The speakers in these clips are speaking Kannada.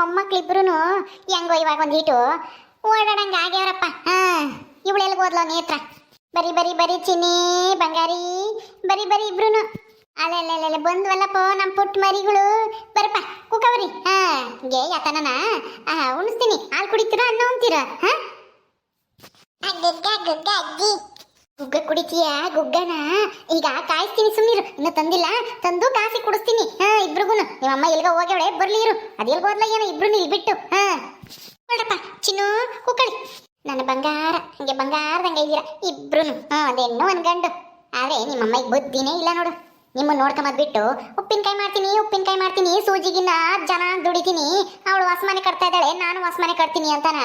ಮೊಮ್ಮಕ್ಳಿಬ್ರು ಹೆಂಗೋ ಇವಾಗ ಒಂದು ಒಂದೀಟು ಓಡಾಡಂಗೆ ಆಗ್ಯಾವ್ರಪ್ಪ. ಹಾ ಇವಳೆಲ್ಲ ಓದ್ಲೋ ನೇತ್ರ ಬರಿ ಬರಿ ಬರಿ ಚಿನ್ನಿ ಬಂಗಾರಿ ಬರಿ ಬರಿ ಇಬ್ರು ಅಲ್ಲೆಲ್ಲೆಲ್ಲೆ ಬಂದ್ವಲ್ಲಪ್ಪ ನಮ್ಮ ಪುಟ್ಟ ಮರಿಗಳು. ಬರಪ್ಪ ಕುಕವರಿ. ಹಾ ಗೆ ಯಾತನನ ಆ, ಉಣಿಸ್ತೀನಿ. ಹಾಲು ಕುಡಿತೀರಾ ಅನ್ನ ಉಣ್ತೀರಾ? ಹಾ? ಗುಗ್ಗ ಗುಗ್ಗ ಅಜ್ಜಿ ಗುಗ್ಗ ಕುಡಿತೀಯ? ಗುಗ್ಗನ? ಈಗ ಕಾಯಿಸ್ತೀನಿ ಸುಮ್ಮನಿರು ಇನ್ನು ತಂದಿಲ್ಲ. ತಂದು ಕಾಸಿ ಕುಡಿಸ್ತೀನಿ. ಹಾ ಇಬ್ರಿಗೂ ನಿಮ್ಮಮ್ಮ ಎಲ್ಗ ಹೋಗ್ಯಾವಳೆ? ಬರ್ಲಿ ಇರು. ಅದೆಲ್ಗ ಹೋದ್ಲ ಏನೋ ಇಬ್ರು ಇಲ್ಲಿ ಬಿಟ್ಟು ಹಾ. ನೋಡಪ್ಪ, ಚಿನ್ನು ಕುಕ್ಕಳಿ ನನ್ನ ಬಂಗಾರ. ಹಂಗೆ ಬಂಗಾರದಂಗೆ ಇದ್ದೀರಾ. ಇಬ್ರು ಹಾ ಅದೆಣ್ಣು ಒಂದು ಗಂಡು ಆದ್ರೆ ನಿಮ್ಮಮ್ಮಗೆ ಬುದ್ಧಿನೇ ಇಲ್ಲ ನೋಡು. ನಿಮ್ಮ ನೋಡ್ಕೊಂಬದ್ ಬಿಟ್ಟು ಉಪ್ಪಿನಕಾಯಿ ಮಾಡ್ತೀನಿ ಉಪ್ಪಿನಕಾಯಿ ಮಾಡ್ತೀನಿ, ಸೂಜಿಗಿನ್ನ ಜನ ದುಡಿತೀನಿ. ಅವಳು ಹೊಸ್ಮನೆ ಕಟ್ತಾ ಇದ್ದಾಳೆ, ನಾನು ಹೊಸ್ಮನೆ ಕಟ್ತೀನಿ ಅಂತಾನ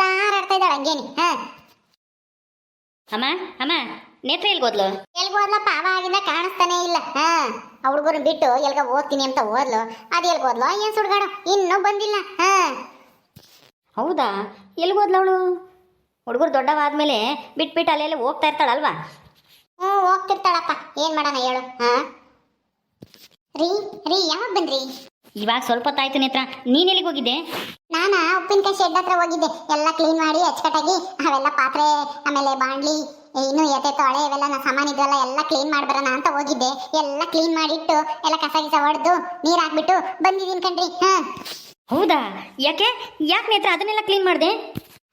ತಾರಾಡ್ತಾ ಇದ್ದಾಳೆ ಹಂಗೇನಿ. ಹಾ. ಅಮ್ಮ ಅಮ್ಮ ನೇತ್ರ ಎಲ್ಗೋದ್ಲು ಎಲ್ಗ ಹೋದ್ಲಪ್ಪ ಅವಾಗಿಂದ ಕಾಣಿಸ್ತಾನೆ ಇಲ್ಲ. ಹಾ ಆ ಹುಡುಗರು ಬಿಟ್ಟು ಎಲ್ಗ ಓದ್ತೀನಿ ಅಂತ ಓದ್ಲು. ಅದು ಎಲ್ಗ ಹೋದ್ಲು ಏನ್ ಸುಡ್ಗಾಡು? ಇನ್ನೂ ಬಂದಿಲ್ಲ. ಹಾ. ಹೌದಾ? ಎಲ್ಗೋದ್ಲು ಅವಳು? ಹುಡುಗರು ದೊಡ್ಡವಾದ್ಮೇಲೆ ಬಿಟ್ಬಿಟ್ಟು ಅಲ್ಲೆಲ್ಲ ಹೋಗ್ತಾ ಇರ್ತಾಳಲ್ವಾ? ಹ್ಞೂ ಹೋಗ್ತಿರ್ತಾಳಪ್ಪ. ಏನ್ ಮಾಡೋಣ ಹೇಳು? ಹಾ. ರೀ ರೀ ಯಾವಾಗ ಬಂದ್ರಿ? ಇವಾಗ ಸ್ವಲ್ಪ ಹೊತ್ತಾಯ್ತು ನೇತ್ರ ನೀನ್ ಎಲ್ಲಿಗೆ ಹೋಗಿದ್ದೆ? ನಾನ ಉಪ್ಪಿನಕಾಯಿ ಶೆಡ್ ಹತ್ರ ಹೋಗಿದ್ದೆ. ಎಲ್ಲ ಕ್ಲೀನ್ ಮಾಡಿ ಅಚ್ಚಕಟ್ಟಾಗಿ ಅವೆಲ್ಲ ಪಾತ್ರೆ ಆಮೇಲೆ ಬಾಂಡ್ಲಿ ಇನ್ನು ಎತ್ತೆತ್ತು ತೊಳೆ ಇವೆಲ್ಲ ನಾ ಸಾಮಾನು ಇದ್ರಲ್ಲ ಎಲ್ಲ ಕ್ಲೀನ್ ಮಾಡ್ಬರೋಣ ಅಂತ ಹೋಗಿದ್ದೆ. ಎಲ್ಲ ಕ್ಲೀನ್ ಮಾಡಿಟ್ಟು ಎಲ್ಲ ಕಸ ಗಿಸ ಹೊಡೆದು ನೀರ್ ಹಾಕ್ಬಿಟ್ಟು ಬಂದಿದ್ದೀನಿ ಕಣ್ರಿ. ಹಾ. ಹೌದಾ? ಯಾಕೆ? ಯಾಕೆ ನೇತ್ರ ಅದನ್ನೆಲ್ಲ ಕ್ಲೀನ್ ಮಾಡಿದೆ?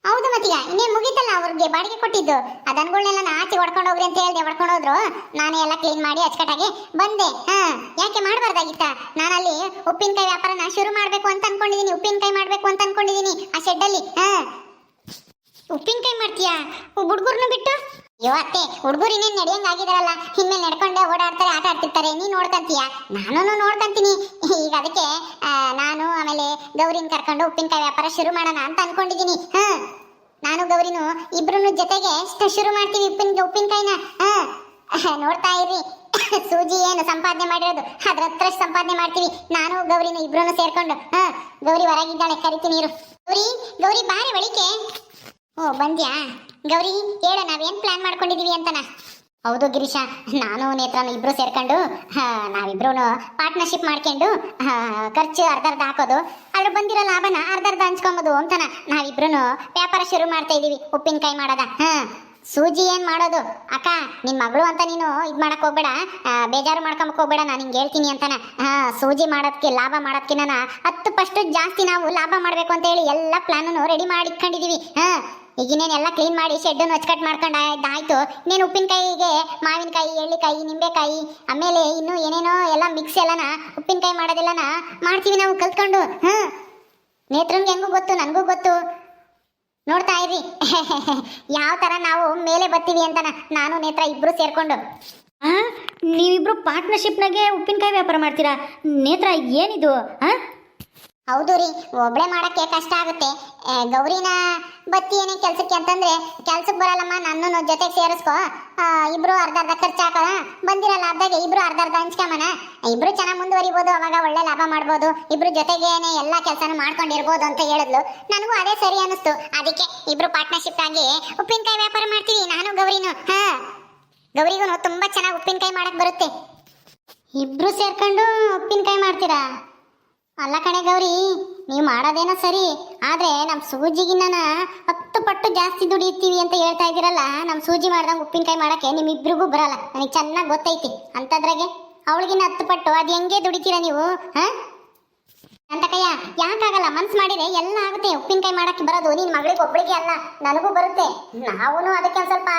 ಹೌದು ಮತ್ತೀಗ, ಇನ್ನೇ ಮುಗೀತಲ್ಲ ಅವ್ರಿಗೆ ಬಾಡಿಗೆ ಕೊಟ್ಟಿದ್ದು. ಅದನ್ಗಳನ್ನೆಲ್ಲ ನಾ ಆಚೆ ಹೊಡ್ಕೊಂಡು ಹೋಗ್ರಿ ಅಂತ ಹೇಳ್ದೆ, ಹೊಡ್ಕೊಂಡು ಹೋದ್ರು. ನಾನೇ ಎಲ್ಲ ಕ್ಲೀನ್ ಮಾಡಿ ಅಚ್ಚಕಟ್ಟಾಗಿ ಬಂದೆ. ಹಾ, ಯಾಕೆ ಮಾಡಬಾರ್ದಾಗಿತ್ತ? ನಾನಲ್ಲಿ ಉಪ್ಪಿನಕಾಯಿ ವ್ಯಾಪಾರನ ಶುರು ಮಾಡ್ಬೇಕು ಅಂತ ಅನ್ಕೊಂಡಿದೀನಿ, ಉಪ್ಪಿನಕಾಯಿ ಮಾಡ್ಬೇಕು ಅಂತ ಅನ್ಕೊಂಡಿದೀನಿ ಆ ಶೆಡ್ಡಲ್ಲಿ ಹಾ. ಉಪ್ಪಿನಕಾಯಿ ಮಾಡ್ತೀಯಾ? ಹುಡುಗರ್ನ ಬಿಟ್ಟು? ಅಯ್ಯೋ ಅತ್ತೆ ಹುಡುಗರು ಇನ್ನೇನ್ ನಡೆಯಂಗ್ ಆಗಿದಾರಲ್ಲ ಹಿಂದೆ ನಡ್ಕೊಂಡೆ ಓಡಾಡ್ತಾರೆ, ಆಟ ಆಡ್ತಿರ್ತಾರೆ. ನೀನ್ ನೋಡ್ಕಂತೀಯ? ನಾನು ನೋಡ್ಕಂತೀನಿ. ಈಗ ಅದಕ್ಕೆ ನಾನು ಆಮೇಲೆ ಗೌರಿನ ಕರ್ಕೊಂಡು ಉಪ್ಪಿನಕಾಯಿ ವ್ಯಾಪಾರ ಶುರು ಮಾಡೋಣ ಅಂತ ಅನ್ಕೊಂಡಿದ್ದೀನಿ ಹಾ. ನಾನು ಗೌರಿನು ಇಬ್ರು ಜೊತೆಗೆ ಶುರು ಮಾಡ್ತೀವಿ ಉಪ್ಪಿನ ಉಪ್ಪಿನಕಾಯಿನ? ಹಾ. ನೋಡ್ತಾ ಇರ್ರಿ. ಸೂಜಿ ಏನು ಸಂಪಾದನೆ ಮಾಡಿರೋದು? ಅದ್ರ ಹತ್ರ ಸಂಪಾದನೆ ಮಾಡ್ತೀವಿ? ನಾನು, ಗೌರಿನ ಇಬ್ರು ಸೇರ್ಕೊಂಡು, ಹಾ. ಗೌರಿ ಹೊರಗಿದ್ದಾಳೆ, ಕರಿತೀನಿ ಇರು. ಗೌರಿ ಗೌರಿ ಬಾರಿ ಬಳಿಕೆ ಓ, ಬಂದ್ಯಾ? ಗೌರಿ, ಹೇಳು, ನಾವೇನ್ ಪ್ಲಾನ್ ಮಾಡ್ಕೊಂಡಿದೀವಿ ಅಂತನ? ಹೌದು, ಗಿರೀಶ, ನಾನು, ನೇತ್ರನು ಇಬ್ರು ಸೇರ್ಕೊಂಡು ನಾವಿಬ್ರು ಪಾರ್ಟ್ನರ್ಶಿಪ್ ಮಾಡ್ಕೊಂಡು ಖರ್ಚು ಅರ್ಧ ಅರ್ಧ ಹಾಕೋದು ಅದ್ರ ಬಂದಿರೋ ಲಾಭನ ಅರ್ಧ ಅರ್ಧ ಹಂಚ್ಕೊಂಬೋದು ಅಂತನ. ನಾವಿಬ್ರು ವ್ಯಾಪಾರ ಶುರು ಮಾಡ್ತಾ ಇದೀವಿ, ಉಪ್ಪಿನಕಾಯಿ ಮಾಡೋದ, ಹಾ. ಸೂಜಿ ಏನು ಮಾಡೋದು? ಅಕ್ಕ ನಿನ್ನ ಮಗಳು ಅಂತ ನೀನು ಇದು ಮಾಡಕ್ಕೆ ಹೋಗ್ಬೇಡ. ಬೇಜಾರು ಮಾಡ್ಕೊಂಬಕ್ ಹೋಗ್ಬೇಡ, ನಾನು ಹಿಂಗೆ ಹೇಳ್ತೀನಿ ಅಂತಾನ. ಹಾ, ಸೂಜಿ ಮಾಡೋದಕ್ಕೆ ಲಾಭ ಮಾಡೋದಕ್ಕಿನ್ನ ಹತ್ತು ಪಷ್ಟು ಜಾಸ್ತಿ ನಾವು ಲಾಭ ಮಾಡಬೇಕು ಅಂತ ಹೇಳಿ ಎಲ್ಲ ಪ್ಲಾನನ್ನು ರೆಡಿ ಮಾಡಿ ಇಟ್ಕೊಂಡಿದೀವಿ. ಹಾ, ಈಗ ಎಲ್ಲ ಕ್ಲೀನ್ ಮಾಡಿ ಶೆಡ್ಡನ್ನು ಅಚ್ಚಕಟ್ ಮಾಡ್ಕೊಂಡು ಆಯ್ತು. ಇನ್ನೇನು ಉಪ್ಪಿನಕಾಯಿಗೆ, ಮಾವಿನಕಾಯಿ, ಎಳ್ಳಿಕಾಯಿ, ನಿಂಬೆಕಾಯಿ, ಆಮೇಲೆ ಇನ್ನು ಏನೇನೋ ಎಲ್ಲ ಮಿಕ್ಸ್ ಎಲ್ಲನ ಉಪ್ಪಿನಕಾಯಿ ಮಾಡೋದೆಲ್ಲನ ಮಾಡ್ತೀವಿ ನಾವು ಕಲ್ತ್ಕೊಂಡು. ಹಾ, ನೇತ್ರನ್ಗೆ ಹೆಂಗೂ ಗೊತ್ತು, ನನಗೂ ಗೊತ್ತು. ನೋಡ್ತಾ ಇರಿ. ಯಾವ ತರ ನಾವು ಮೇಲೆ ಬರ್ತೀವಿ ಅಂತ ನಾನು ನೇತ್ರ ಇಬ್ರು ಸೇರ್ಕೊಂಡು. ನೀವಿಬ್ರು ಪಾರ್ಟ್ನರ್ಶಿಪ್ನಾಗೆ ಉಪ್ಪಿನಕಾಯಿ ವ್ಯಾಪಾರ ಮಾಡ್ತೀರಾ? ನೇತ್ರ ಏನಿದು? ಆ? ಹೌದು ರೀ, ಒಬ್ಳೆ ಮಾಡಕ್ಕೆ ಕಷ್ಟ ಆಗುತ್ತೆ. ಗೌರಿನ ಬತ್ತಿ ಏನೇ ಕೆಲ್ಸಕ್ಕೆ ಅಂತಂದ್ರೆ ಕೆಲ್ಸಕ್ಕೆ ಬರಲ್ಲಮ್ಮ, ನನ್ನನ್ನು ಜೊತೆಗೆ ಸೇರಿಸ್ಕೋ. ಇಬ್ಬರು ಅರ್ಧ ಅರ್ಧ ಖರ್ಚು ಹಾಕೋಣ. ಬಂದಿರೋ ಲಾಭದಾಗೆ ಇಬ್ರು ಅರ್ಧ ಅರ್ಧ ಹಂಚ್ಕೊಂಬಣ ಇಬ್ರು ಚೆನ್ನಾಗಿ ಮುಂದುವರಿಬೋದು, ಅವಾಗ ಒಳ್ಳೆ ಲಾಭ ಮಾಡ್ಬೋದು. ಇಬ್ರು ಜೊತೆಗೇನೆ ಎಲ್ಲ ಕೆಲಸನೂ ಮಾಡ್ಕೊಂಡಿರ್ಬೋದು ಅಂತ ಹೇಳಿದ್ಲು. ನನಗೂ ಅದೇ ಸರಿ ಅನ್ನಿಸ್ತು. ಅದಕ್ಕೆ ಇಬ್ರು ಪಾರ್ಟ್ನರ್ಶಿಪ್ ಆಗಿ ಉಪ್ಪಿನಕಾಯಿ ವ್ಯಾಪಾರ ಮಾಡ್ತೀವಿ, ನಾನು ಗೌರಿನೂ. ಹಾ. ಗೌರಿಗೂ ತುಂಬಾ ಚೆನ್ನಾಗಿ ಉಪ್ಪಿನಕಾಯಿ ಮಾಡಕ್ ಬರುತ್ತೆ. ಇಬ್ರು ಸೇರ್ಕೊಂಡು ಉಪ್ಪಿನಕಾಯಿ ಮಾಡ್ತೀರಾ? ಅಲ್ಲ ಕಣೆ ಗೌರಿ, ನೀವು ಮಾಡೋದೇನೋ ಸರಿ, ಆದ್ರೆ ನಮ್ಮ ಸೂಜಿಗಿನ್ನ ಹತ್ತು ಪಟ್ಟು ಜಾಸ್ತಿ ದುಡಿಯುತ್ತೀವಿ ಅಂತ ಹೇಳ್ತಾ ಇದ್ದೀರಲ್ಲ ನಮ್ಮ ಸೂಜಿ ಮಾಡ್ದಂಗೆ ಉಪ್ಪಿನಕಾಯಿ ಮಾಡಕ್ಕೆ ನಿಮ್ಮಿಬ್ರಿಗೂ ಬರಲ್ಲ, ನನಗೆ ಚೆನ್ನಾಗಿ ಗೊತ್ತೈತಿ ಅಂಥದ್ರಾಗೆ ಅವಳಿಗಿನ್ನ ಹತ್ತು ಪಟ್ಟು, ಅದು ಹೆಂಗೆ ದುಡಿತೀರಾ ನೀವು, ಹಾಂ? ಅಂತ ಕಯ್ಯ ಯಾಕಾಗಲ್ಲ ಮನ್ಸು ಮಾಡಿದ್ರೆ ಎಲ್ಲ ಆಗುತ್ತೆ, ಉಪ್ಪಿನಕಾಯಿ ಮಾಡಕ್ಕೆ ಬರೋದು ನಿನ್ ಮಗಳಿಗೆ ಒಬ್ಬಳಿಗೆ ಅಲ್ಲ, ನನಗೂ ಬರುತ್ತೆ. ನಾವು ಅದಕ್ಕೆ ಒಂದ್ ಸ್ವಲ್ಪ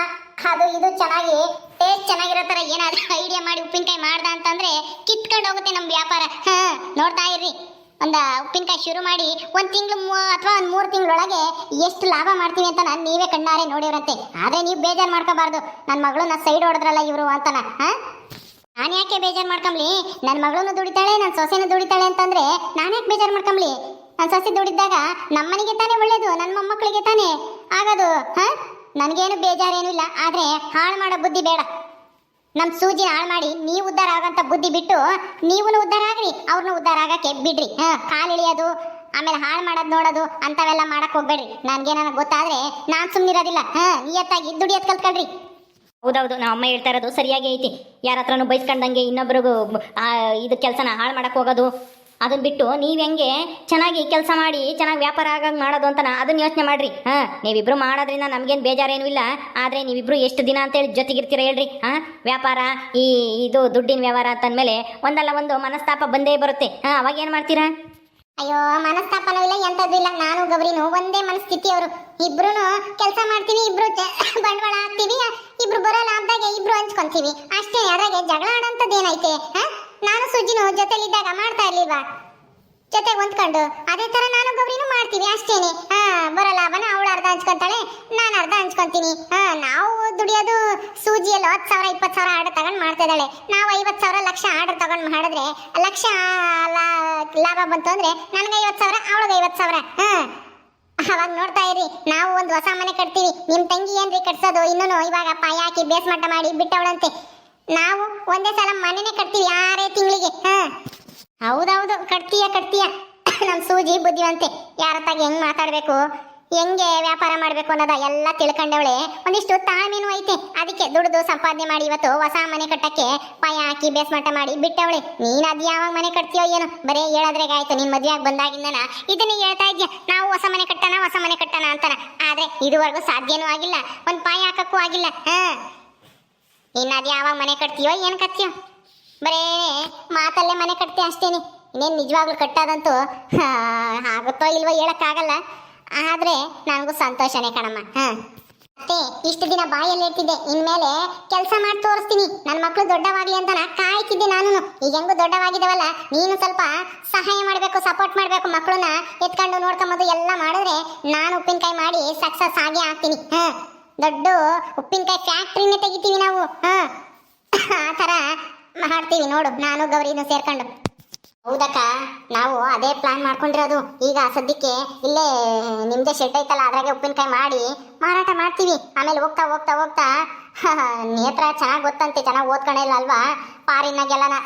ಅದು ಇದು ಚೆನ್ನಾಗಿ ಟೇಸ್ಟ್ ಚೆನ್ನಾಗಿರೋ ಥರ ಏನಾದ್ರೂ ಐಡಿಯಾ ಮಾಡಿ ಉಪ್ಪಿನಕಾಯಿ ಮಾಡ್ದ ಅಂತಂದ್ರೆ ಕಿತ್ಕೊಂಡು ಹೋಗುತ್ತೆ ನಮ್ಮ ವ್ಯಾಪಾರ. ಹಾ, ನೋಡ್ತಾ ಇರ್ರಿ. ಒಂದು ಉಪ್ಪಿನಕಾಯಿ ಶುರು ಮಾಡಿ ಒಂದ್ ತಿಂಗಳು ಅಥವಾ ಒಂದು ಮೂರು ತಿಂಗಳೊಳಗೆ ಎಷ್ಟು ಲಾಭ ಮಾಡ್ತೀನಿ ಅಂತ ನಾನು ನೀವೇ ಕಣ್ಣಾರೆ ನೋಡಿರಂತೆ ಆದ್ರೆ ನೀವು ಬೇಜಾರು ಮಾಡ್ಕೋಬಾರ್ದು. ನನ್ನ ಮಗಳನ್ನ ಸೈಡ್ ಹೊಡೆದ್ರಲ್ಲ ಇವರು ಅಂತನ. ಹಾ? ನಾನು ಯಾಕೆ ಬೇಜಾರು ಮಾಡ್ಕೊಂಬ್ಲಿ? ನನ್ನ ಮಗಳನ್ನ ದುಡಿತಾಳೆ ನನ್ನ ಸೊಸೆನ ದುಡಿತಾಳೆ ಅಂತಂದ್ರೆ ನಾನು ಯಾಕೆ ಬೇಜಾರು ಮಾಡ್ಕೊಂಬ್ಲಿ? ನನ್ನ ಸೊಸೆ ದುಡಿದಾಗ ನಮ್ಮನಿಗೆ ತಾನೇ ಒಳ್ಳೇದು ನನ್ನ ಮೊಮ್ಮಕ್ಕಳಿಗೆ ತಾನೇ ಆಗೋದು. ಹಾ? ನನಗೇನು ಬೇಜಾರೇನೂ ಇಲ್ಲ, ಆದರೆ ಹಾಳು ಮಾಡೋ ಬುದ್ಧಿ ಬೇಡ. ನಮ್ಮ ಸೂಜಿನ ಹಾಳು ಮಾಡಿ ನೀವು ಉದ್ಧಾರ ಆಗಂತ ಬುದ್ಧಿ ಬಿಟ್ಟು ನೀವು ಉದ್ಧಾರ ಆಗ್ರಿ ಅವ್ರನ್ನ ಉದ್ಧಾರ ಆಗಕ್ಕೆ ಬಿಡ್ರಿ. ಹಾಂ, ಕಾಲು ಇಳಿಯೋದು, ಆಮೇಲೆ ಹಾಳು ಮಾಡೋದು ನೋಡೋದು, ಅಂಥವೆಲ್ಲ ಮಾಡಕ್ಕೆ ಹೋಗ್ಬೇಡ್ರಿ. ನನ್ಗೆ ನನಗೆ ಗೊತ್ತಾದ್ರೆ ನಾನು ಸುಮ್ಮನಿರೋದಿಲ್ಲ ಹಾಂ, ನಿಯತ್ತಾಗಿ ದುಡಿಯೋದು ಕಲ್ತ್ಕೊಳ್ರಿ. ಹೌದೌದು ನಮ್ಮ ಅಮ್ಮ ಹೇಳ್ತಾ ಇರೋದು ಸರಿಯಾಗಿ ಐತಿ. ಯಾರ ಹತ್ರನೂ ಬೈಸ್ಕೊಂಡಂಗೆ ಇನ್ನೊಬ್ರಿಗೂ ಇದು ಕೆಲಸನ ಹಾಳು ಮಾಡಕ್ಕೆ ಹೋಗೋದು. ಅದನ್ನ ಬಿಟ್ಟು ನೀವು ಹೆಂಗೆ ಚೆನ್ನಾಗಿ ಕೆಲಸ ಮಾಡಿ, ಚೆನ್ನಾಗಿ ವ್ಯಾಪಾರ ಆಗಂಗೆ ಮಾಡೋದು ಅಂತನ ಅದನ್ನ ಯೋಚನೆ ಮಾಡ್ರಿ. ಹಾಂ, ನೀವಿಬ್ರು ಮಾಡೋದ್ರಿಂದ ನಮಗೇನು ಬೇಜಾರೇನು ಇಲ್ಲ. ಆದರೆ ನೀವಿಬ್ರು ಎಷ್ಟು ದಿನ ಅಂತೇಳಿ ಜೊತೆಗಿರ್ತೀರ ಹೇಳ್ರಿ. ಹಾಂ, ವ್ಯಾಪಾರ, ಈ, ಇದು ದುಡ್ಡಿನ ವ್ಯವಹಾರ ಅಂತಂದಮೇಲೆ ಒಂದಲ್ಲ ಒಂದು ಮನಸ್ತಾಪ ಬಂದೇ ಬರುತ್ತೆ. ಹಾಂ, ಅವಾಗ ಏನು ಮಾಡ್ತೀರಾ? ಅಯ್ಯೋ, ಮನಸ್ತಾಪನೂ ಇಲ್ಲ, ಎಂಥದ್ದು ಇಲ್ಲ. ನಾನು, ಗೌರಿನು ಒಂದೇ ಮನಸ್ಥಿತಿ ಅವರು. ಇಬ್ರು ಕೆಲಸ ಮಾಡ್ತೀವಿ, ಇಬ್ರು ಬಂಡವಾಳ ಹಾಕ್ತೀವಿ, ಇಬ್ರು ಬರೋ ಲಾಭದಾಗೆ ಇಬ್ರು ಹಂಚ್ಕೊಂತೀವಿ. ಅಷ್ಟೇ, ಅದ್ರಾಗೆ ಜಗಳ ಆಡೋಂಥದ್ದು ಏನೈತೆ ಹಾ? ನಾನು ಸುಜಿನು ಜೊತೆಲಿದ್ದಾಗ ಮಾಡ್ತಾ ಇರ್ಲಿಲ್ವಾ? ಜೊತೆ ಹೊಂದ್ಕೊಂಡು. ಅದೇ ತರ ನಾನು ಗೌರಿನು ಮಾಡ್ತೀವಿ ಅಷ್ಟೇನೆ. ಹಾ, ಬರೋ ಲಾಭನ ಅವಳು ಅರ್ಧ ಹಂಚ್ಕೊಂತಾಳೆ, ನಾನು ಅರ್ಧ ಹಂಚ್ಕೊಂತೀನಿ. ಹಾ, ನಾವು ದುಡಿಯೋದು ಸೂಜಿಯಲ್ಲಿ ಹತ್ತು ಸಾವಿರ, ಇಪ್ಪತ್ತು ಸಾವಿರ ಆರ್ಡರ್ ತಗೊಂಡು ಮಾಡ್ತಾ ಇದ್ದಾಳೆ. ನಾವು ಐವತ್ತು ಸಾವಿರ ಲಕ್ಷ ಆರ್ಡರ್ ತಗೊಂಡು ಮಾಡಿದ್ರೆ, ಲಕ್ಷ ಲಾಭ ಬಂತು ಅಂದ್ರೆ ನನಗೆ ಐವತ್ತು ಸಾವಿರ, ಅವಳಿಗೆ ಐವತ್ತು ಸಾವಿರ. ಹಾ. ಅವಾಗ ನೋಡ್ತಾ ಇರಿ ನಾವು ಒಂದು ಹೊಸ ಮನೆ ಕಟ್ತೀವಿ. ನಿಮ್ಮ ತಂಗಿ ಏನ್ರಿ ಕಟ್ಸೋದು? ಇನ್ನೂ ಇವಾಗ ಪಾಯ ಹಾಕಿ ಬೇಸ್ ಮಟ್ಟ ಮಾಡಿ ಬಿಟ್ಟವಳಂತೆ. ನಾವು ಒಂದೇ ಸಲ ಮನೆನೇ ಕಟ್ತೀವಿ ಯಾರೇ ತಿಂಗಳಿಗೆ ಹೌದೌದು, ಕಟ್ತೀಯ ಕಟ್ತೀಯ. ನಮ್ಮ ಸೂಜಿ ಬುದ್ಧಿವಂತೆ, ಯಾರ ತಾಗ ಹೆಂಗ್ ಮಾತಾಡ್ಬೇಕು, ಹೆಂಗೆ ವ್ಯಾಪಾರ ಮಾಡ್ಬೇಕು ಅನ್ನೋದ ಎಲ್ಲ ತಿಳ್ಕೊಂಡವಳೆ. ಒಂದಿಷ್ಟು ತಾಳ್ಮೆನೂ ಐತೆ. ಅದಕ್ಕೆ ದುಡ್ದು ಸಂಪಾದನೆ ಮಾಡಿ ಇವತ್ತು ಹೊಸ ಮನೆ ಕಟ್ಟಕ್ಕೆ ಪಾಯ ಹಾಕಿ ಬೇಸ್ಮಟ ಮಾಡಿ ಬಿಟ್ಟವಳೆ. ನೀನ್ ಅದ್ ಯಾವಾಗ ಮನೆ ಕಟ್ತೀಯೋ ಏನು? ಬರೇ ಹೇಳಾದ್ರೆ ಆಯ್ತು, ನಿನ್ ಮದ್ವೆ ಆಗಿ ಬಂದಾಗಿಂದನ? ಇದನ್ನ ಹೇಳ್ತಾ ಇದ್ಯಾ? ನಾವು ಹೊಸ ಮನೆ ಕಟ್ಟಣ ಹೊಸ ಮನೆ ಕಟ್ಟಣ ಅಂತಾನ. ಆದ್ರೆ ಇದುವರೆಗೂ ಸಾಧ್ಯನೂ ಆಗಿಲ್ಲ. ಒಂದ್ ಪಾಯ ಹಾಕಕ್ಕೂ ಆಗಿಲ್ಲ, ಹಾ. ಅದ್ ಯಾವಾಗ ಮನೆ ಕಟ್ತೀಯೋ ಏನ್ ಕಟ್ತೀಯೋ ಬರೇ ಮಾತಲ್ಲೇ ಮನೆ ಕಟ್ತೀಯ ಅಷ್ಟೇನೆ. ಇನ್ನೇನು ನಿಜವಾಗ್ಲೂ ಕಟ್ಟಾದಂತೂ ಆಗುತ್ತೋ ಇಲ್ವೋ ಹೇಳಕ್ಕಾಗಲ್ಲ. ಆದ್ರೆ ನನಗೂ ಸಂತೋಷನೇ ಕಣಮ್ಮ, ಹಾ. ಮತ್ತೆ ಇಷ್ಟು ದಿನ ಬಾಯಲ್ಲಿ ಇರ್ತಿದ್ದೆ, ಇನ್ಮೇಲೆ ಕೆಲಸ ಮಾಡಿ ತೋರಿಸ್ತೀನಿ. ನನ್ನ ಮಕ್ಕಳು ದೊಡ್ಡವಾಗಲಿ ಅಂತ ಕಾಯ್ತಿದ್ದೆ ನಾನು ಈಗ ಹೆಂಗು ದೊಡ್ಡವಾಗಿದ್ದಾವಲ್ಲ ನೀನು ಸ್ವಲ್ಪ ಸಹಾಯ ಮಾಡಬೇಕು ಸಪೋರ್ಟ್ ಮಾಡಬೇಕು ಮಕ್ಕಳನ್ನ ಎತ್ಕೊಂಡು ನೋಡ್ಕೊಂಬೋದು ಎಲ್ಲ ಮಾಡಿದ್ರೆ ನಾನು ಉಪ್ಪಿನಕಾಯಿ ಮಾಡಿ ಸಕ್ಸಸ್ ಆಗಿ ಆಗ್ತೀನಿ, ಹಾ. ದೊಡ್ಡ ಉಪ್ಪಿನಕಾಯಿ ಫ್ಯಾಕ್ಟ್ರಿನೇ ತೆಗಿತೀವಿ ನಾವು. ಆ ಥರ ಮಾಡ್ತೀವಿ ನೋಡು. ನಾನು ಗೌರಿನ ಸೇರ್ಕೊಂಡು. ಹೌದಕ್ಕ. ನಾವು ಅದೇ ಪ್ಲಾನ್ ಮಾಡ್ಕೊಂಡಿರೋದು. ಈಗ ಸದ್ಯಕ್ಕೆ ಇಲ್ಲೇ ನಿಮ್ದೇ ಶೆಡ್ ಐತಲ್ಲ, ಅದ್ರಾಗೆ ಉಪ್ಪಿನಕಾಯಿ ಮಾಡಿ ಮಾರಾಟ ಮಾಡ್ತೀವಿ. ಆಮೇಲೆ ಹೋಗ್ತಾ ಹೋಗ್ತಾ ಹೋಗ್ತಾ ನೇತ್ರ ಚೆನ್ನಾಗಿ ಗೊತ್ತಂತೆ ಚೆನ್ನಾಗಿ ಓದ್ಕೊಂಡಿಲ್ಲ ಅಲ್ವಾ ಪಾರಿನಾಗೆಲ್ಲನ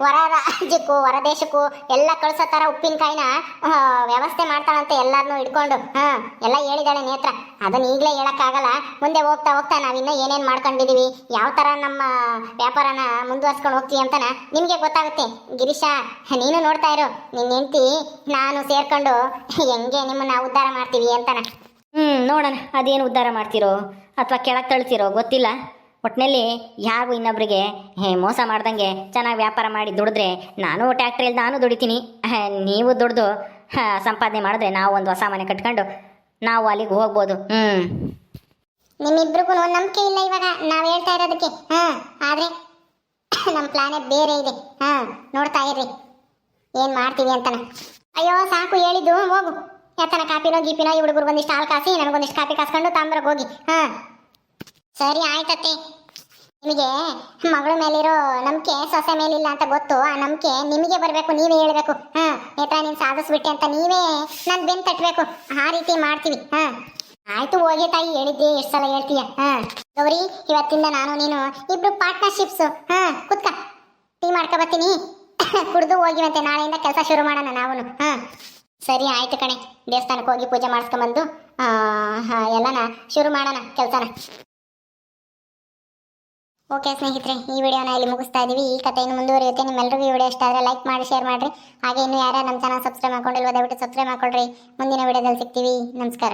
ಹೊರ ರಾಜ್ಯಕ್ಕೂ ಹೊರ ದೇಶಕ್ಕೂ ಎಲ್ಲ ಕಳ್ಸೋ ಥರ ಉಪ್ಪಿನಕಾಯಿನ ವ್ಯವಸ್ಥೆ ಮಾಡ್ತಾಳಂತೆ ಎಲ್ಲಾರನ್ನೂ ಇಟ್ಕೊಂಡು ಹಾಂ, ಎಲ್ಲ ಹೇಳಿದಾಳೆ ನೇತ್ರ. ಅದನ್ನ ಈಗಲೇ ಹೇಳೋಕ್ಕಾಗಲ್ಲ. ಮುಂದೆ ಹೋಗ್ತಾ ಹೋಗ್ತಾ ನಾವಿನ್ನೂ ಏನೇನು ಮಾಡ್ಕೊಂಡಿದೀವಿ, ಯಾವ ಥರ ನಮ್ಮ ವ್ಯಾಪಾರನ ಮುಂದುವರ್ಸ್ಕೊಂಡು ಹೋಗ್ತೀವಿ ಅಂತನ ನಿಮಗೆ ಗೊತ್ತಾಗುತ್ತೆ. ಗಿರೀಶ, ನೀನು ನೋಡ್ತಾ ಇರು. ನಿನ್ನ ಹೆಂಡತಿ, ನಾನು ಸೇರ್ಕೊಂಡು ಹೆಂಗೆ ನಿಮ್ಮನ್ನ ಉದ್ಧಾರ ಮಾಡ್ತೀವಿ ಅಂತನ. ನೋಡೋಣ ಅದೇನು ಉದ್ಧಾರ ಮಾಡ್ತಿರೋ ಅಥವಾ ಕೆಳಗೆ ತಳ್ತಿರೋ ಗೊತ್ತಿಲ್ಲ. ಒಟ್ಟಿನಲ್ಲಿ ಯಾರಿಗೂ ಇನ್ನೊಬ್ರಿಗೆ ಹೇ ಮೋಸ ಮಾಡ್ದಂಗೆ ಚೆನ್ನಾಗಿ ವ್ಯಾಪಾರ ಮಾಡಿ ದುಡಿದ್ರೆ ನಾನು ಟ್ಯಾಕ್ಟ್ರಿಯಲ್ಲಿ ನಾನು ದುಡಿತೀನಿ. ಹೇ, ನೀವು ದುಡ್ದು ಹಾ, ಸಂಪಾದನೆ ಮಾಡಿದ್ರೆ ನಾವು ಒಂದು ಹೊಸ ಮನೆ ಕಟ್ಕೊಂಡು ನಾವು ಅಲ್ಲಿಗೆ ಹೋಗ್ಬೋದು. ಹ್ಞೂ ನಿಮ್ಮಿಬ್ರಿಗೂ ನಂಬಿಕೆ ಇಲ್ಲ ಇವಾಗ ನಾವು ಹೇಳ್ತಾ ಇರೋದಕ್ಕೆ ಹ್ಞೂ ಆದರೆ ನಮ್ಮ ಪ್ಲಾನೇ ಬೇರೆ ಇದೆ. ಹಾಂ ನೋಡ್ತಾ ಇರ್ರಿ. ಏನು ಮಾಡ್ತೀವಿ ಅಂತಾನೆ. ಅಯ್ಯೋ ಸಾಕು ಹೇಳಿದ್ದು ಹೋಗು. ಯಾತನ ಕಾಪಿನೋ ಗೀಪಿನೋ ಈ ಹುಡುಗರು ಒಂದಿಷ್ಟು ಹಾಲು ಕಾಸಿ ನನಗೊಂದಿಷ್ಟು ಕಾಪಿ ಕಾಸ್ಕೊಂಡು ತಾಂಬ್ರಕ್ಕೆ ಹೋಗಿ. ಹಾ. ಸರಿ ಆಯ್ತತ್ತೆ ನಿಮಗೆ ಮಗಳ ಮೇಲಿರೋ ನಂಬಿಕೆ ಸೊಸೆ ಮೇಲಿಲ್ಲ ಅಂತ ಗೊತ್ತು. ಆ ನಂಬಿಕೆ ನಿಮಗೆ ಬರಬೇಕು, ನೀವೇ ಹೇಳಬೇಕು. ಹಾಂ. ನೇತ್ರ, ನೀನು ಸಾಧಿಸ್ಬಿಟ್ಟೆ ಅಂತ ನೀವೇ ನನ್ ಬೆನ್ ತಟ್ಟಬೇಕು ಆ ರೀತಿ ಮಾಡ್ತೀವಿ. ಹಾ. ಆಯ್ತು ಹೋಗಿ ತಾಯಿ, ಹೇಳಿದ್ದೆ, ಎಷ್ಟು ಸಲ ಹೇಳ್ತೀಯ? ಹಾ. ಗೌರಿ, ಇವತ್ತಿಂದ ನಾನು, ನೀನು ಇಬ್ರು ಪಾರ್ಟ್ನರ್ಶಿಪ್ಸ್ ಹಾ. ಕುತ್ಕ. ಟೀ ಮಾಡ್ಕೊ ಬರ್ತೀನಿ. ಕುಡ್ದು ಹೋಗಿವಂತೆ. ನಾಳೆಯಿಂದ ಕೆಲಸ ಶುರು ಮಾಡೋಣ ನಾವು ಹಾ. ಸರಿ, ಆಯ್ತು ಕಣೆ. ದೇವಸ್ಥಾನಕ್ಕೆ ಹೋಗಿ ಪೂಜೆ ಮಾಡಿಸ್ಕೊಂಬಂದು ಎಲ್ಲನ ಶುರು ಮಾಡೋಣ ಕೆಲಸನ. ಓಕೆ ಸ್ನೇಹಿತರೆ, ಈ ವಿಡಿಯೋನ ಇಲ್ಲಿ ಮುಗಿಸ್ತಾ ಇದ್ದೀವಿ ಈ ಕಥೆ ಇನ್ನು ಮುಂದುವರಿಯುತ್ತೆ. ನಿಮ್ಮೆಲ್ಲರಿಗೂ ಈ ವಿಡಿಯೋ ಇಷ್ಟ ಆದರೆ ಲೈಕ್ ಮಾಡಿ, ಶೇರ್ ಮಾಡಿರಿ. ಹಾಗೆ ಇನ್ನು ಯಾರು ನಮ್ಮ ಚಾನಲ್ ಸಬ್ಸ್ಕ್ರೈಬ್ ಮಾಡ್ಕೊಂಡಿಲ್ವ, ದಯವಿಟ್ಟು ಸಬ್ಸ್ಕ್ರೈಬ್ ಮಾಡ್ಕೊಳ್ರಿ. ಮುಂದಿನ ವಿಡಿಯೋದಲ್ಲಿ ಸಿಗ್ತೀವಿ. ನಮಸ್ಕಾರ.